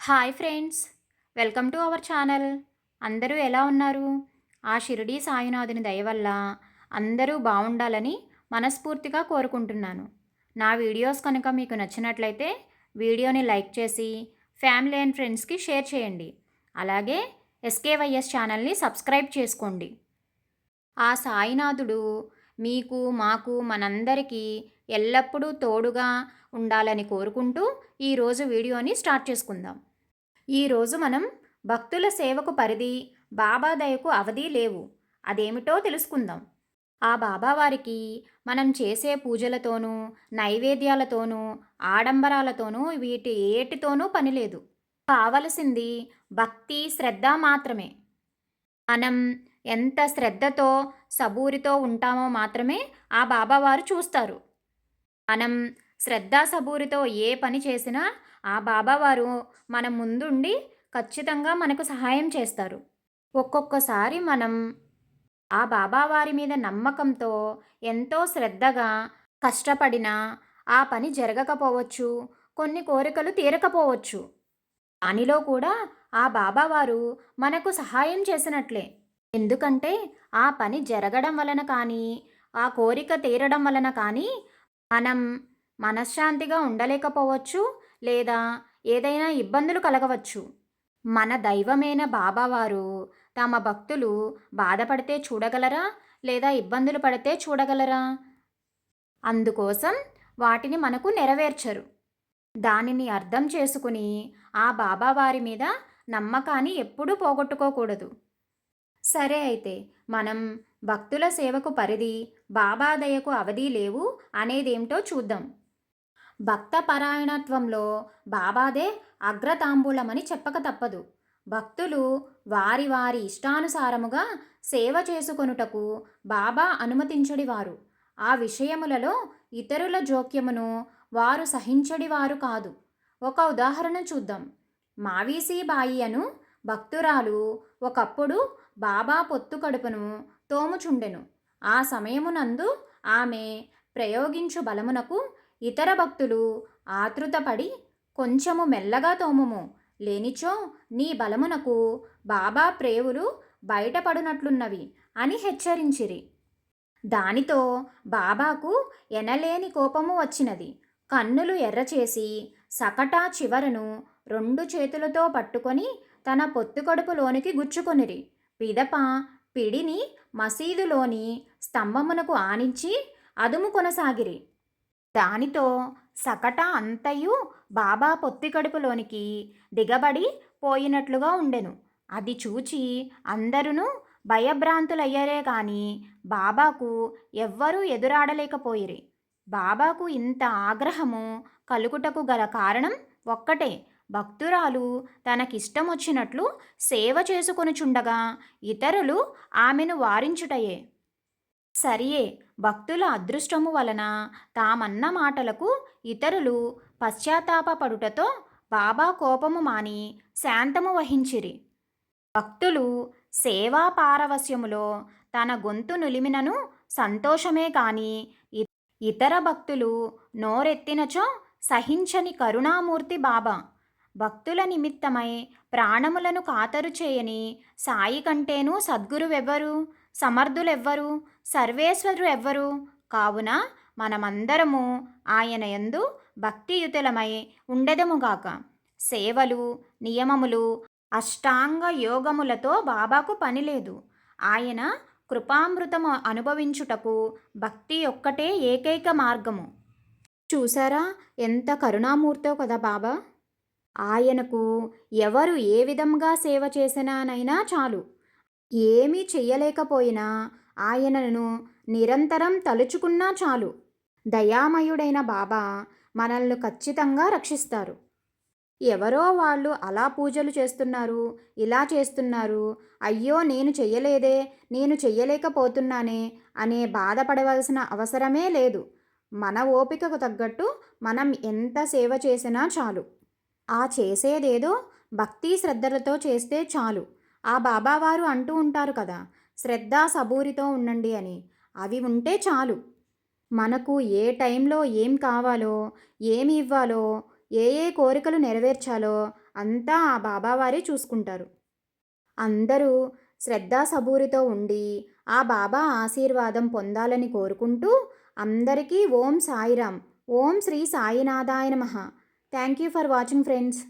Hi friends welcome to our channel. అందరూ ఎలా ఉన్నారు? ఆ షిరిడీ సాయినాథుని దయ వల్ల అందరూ బాగుండాలని మనస్ఫూర్తిగా కోరుకుంటున్నాను. నా వీడియోస్ కనుక మీకు నచ్చినట్లయితే వీడియోని లైక్ చేసి ఫ్యామిలీ అండ్ ఫ్రెండ్స్కి షేర్ చేయండి. అలాగే ఎస్కేవైఎస్ ఛానల్ని సబ్స్క్రైబ్ చేసుకోండి. ఆ సాయినాథుడు మీకు మాకు మనందరికీ ఎల్లప్పుడూ తోడుగా ఉండాలని కోరుకుంటూ ఈరోజు వీడియోని స్టార్ట్ చేసుకుందాం. ఈరోజు మనం భక్తుల సేవకు పరిధి బాబా దయకు అవధి లేవు. అదేమిటో తెలుసుకుందాం. ఆ బాబావారికి మనం చేసే పూజలతోనూ నైవేద్యాలతోనూ ఆడంబరాలతోనూ వీటి ఏటితోనూ పనిలేదు కావలసింది భక్తి శ్రద్ధ మాత్రమే. మనం ఎంత శ్రద్ధతో సబూరితో ఉంటామో మాత్రమే ఆ బాబావారు చూస్తారు. మనం శ్రద్ధా సబూరితో ఏ పని చేసినా ఆ బాబావారు మన ముందుండి ఖచ్చితంగా మనకు సహాయం చేస్తారు. ఒక్కొక్కసారి మనం ఆ బాబావారి మీద నమ్మకంతో ఎంతో శ్రద్ధగా కష్టపడినా ఆ పని జరగకపోవచ్చు కొన్ని కోరికలు తీరకపోవచ్చు. దానిలో కూడా ఆ బాబావారు మనకు సహాయం చేసినట్లే. ఎందుకంటే ఆ పని జరగడం వలన కానీ ఆ కోరిక తీరడం వలన కానీ మనం మనశ్శాంతిగా ఉండలేకపోవచ్చు లేదా ఏదైనా ఇబ్బందులు కలగవచ్చు. మన దైవమైన బాబావారు తమ భక్తులు బాధపడితే చూడగలరా లేదా ఇబ్బందులు పడితే చూడగలరా? అందుకోసం వాటిని మనకు నెరవేర్చరు. దానిని అర్థం చేసుకుని ఆ బాబావారి మీద నమ్మకాన్ని ఎప్పుడూ పోగొట్టుకోకూడదు. సరే అయితే మనం భక్తుల సేవకు పరిధి బాబాదయకు అవధి లేవు అనేదేమిటో చూద్దాం. భక్త పరాయణత్వంలో బాబాదే అగ్రతాంబూలమని చెప్పక తప్పదు. భక్తులు వారి వారి ఇష్టానుసారముగా సేవ చేసుకొనుటకు బాబా అనుమతించడివారు. ఆ విషయములలో ఇతరుల జోక్యమును వారు సహించడివారు కాదు. ఒక ఉదాహరణ చూద్దాం. మావీసీబాయి అను భక్తురాలు ఒకప్పుడు బాబా పొత్తు కడుపును తోముచుండెను. ఆ సమయమునందు ఆమె ప్రయోగించు బలమునకు ఇతర భక్తులు ఆతృతపడి కొంచెము మెల్లగా తోముము. లేనిచో నీ బలమునకు బాబా ప్రేవులు బయటపడునట్లున్నవి అని హెచ్చరించిరి. దానితో బాబాకు ఎనలేని కోపము వచ్చినది. కన్నులు ఎర్రచేసి సకటా చివరను రెండు చేతులతో పట్టుకొని తన పొత్తుకడుపులోనికి గుచ్చుకొనిరి. పిదప పిడిని మసీదులోని స్తంభమునకు ఆనించి అదుము కొనసాగిరి. దానితో సకట అంతయు బాబా పొత్తి కడుపులోనికి దిగబడి పోయినట్లుగా ఉండెను. అది చూచి అందరూ భయభ్రాంతులయ్యారే కాని బాబాకు ఎవ్వరూ ఎదురాడలేకపోయిరి. బాబాకు ఇంత ఆగ్రహము కలుగుటకు గల కారణం ఒక్కటే. భక్తురాలు తనకిష్టం వచ్చినట్లు సేవ చేసుకొనుచుండగా ఇతరులు ఆమెను వారించుటయే. సరియే. భక్తుల అదృష్టము వలన తామన్న మాటలకు ఇతరులు పశ్చాత్తాపపడుటతో బాబా కోపము మాని శాంతము వహించిరి. భక్తులు సేవా పారవస్యములో తన గొంతు నులిమినను సంతోషమే కాని ఇతర భక్తులు నోరెత్తినచో సహించని కరుణామూర్తి బాబా. భక్తుల నిమిత్తమై ప్రాణములను కాతరు చేయని సాయి కంటేనూ సద్గురువెవ్వరు? సమర్థులెవ్వరు? సర్వేశ్వరు ఎవ్వరు కావున మనమందరము ఆయన యందు భక్తియుతులమై ఉండెదముగాక. సేవలు నియమములు అష్టాంగ యోగములతో బాబాకు పనిలేదు. ఆయన కృపామృతము అనుభవించుటకు భక్తి ఒక్కటే ఏకైక మార్గము. చూసారా ఎంత కరుణామూర్తో కదా బాబా? ఆయనకు ఎవరు ఏ విధంగా సేవ చేసినానైనా చాలు. ఏమీ చెయ్యలేకపోయినా ఆయనను నిరంతరం తలుచుకున్నా చాలు. దయామయుడైన బాబా మనల్ని ఖచ్చితంగా రక్షిస్తారు. ఎవరో వాళ్ళు అలా పూజలు చేస్తున్నారు ఇలా చేస్తున్నారు అయ్యో నేను చెయ్యలేదే నేను చెయ్యలేకపోతున్నానే అనే బాధపడవలసిన అవసరమే లేదు. మన ఓపికకు తగ్గట్టు మనం ఎంత సేవ చేసినా చాలు. ఆ చేసేదేదో భక్తి శ్రద్ధలతో చేస్తే చాలు. ఆ బాబావారు అంటూ ఉంటారు కదా శ్రద్ధ సబూరితో ఉండండి అని. అవి ఉంటే చాలు. మనకు ఏ టైంలో ఏం కావాలో ఏమి ఇవ్వాలో ఏ ఏ కోరికలు నెరవేర్చాలో అంతా ఆ బాబావారే చూసుకుంటారు. అందరూ శ్రద్ధా సబూరితో ఉండి ఆ బాబా ఆశీర్వాదం పొందాలని కోరుకుంటూ అందరికీ ఓం సాయిరామ్ ఓం శ్రీ సాయినాథాయ నమ. Thank you for watching friends.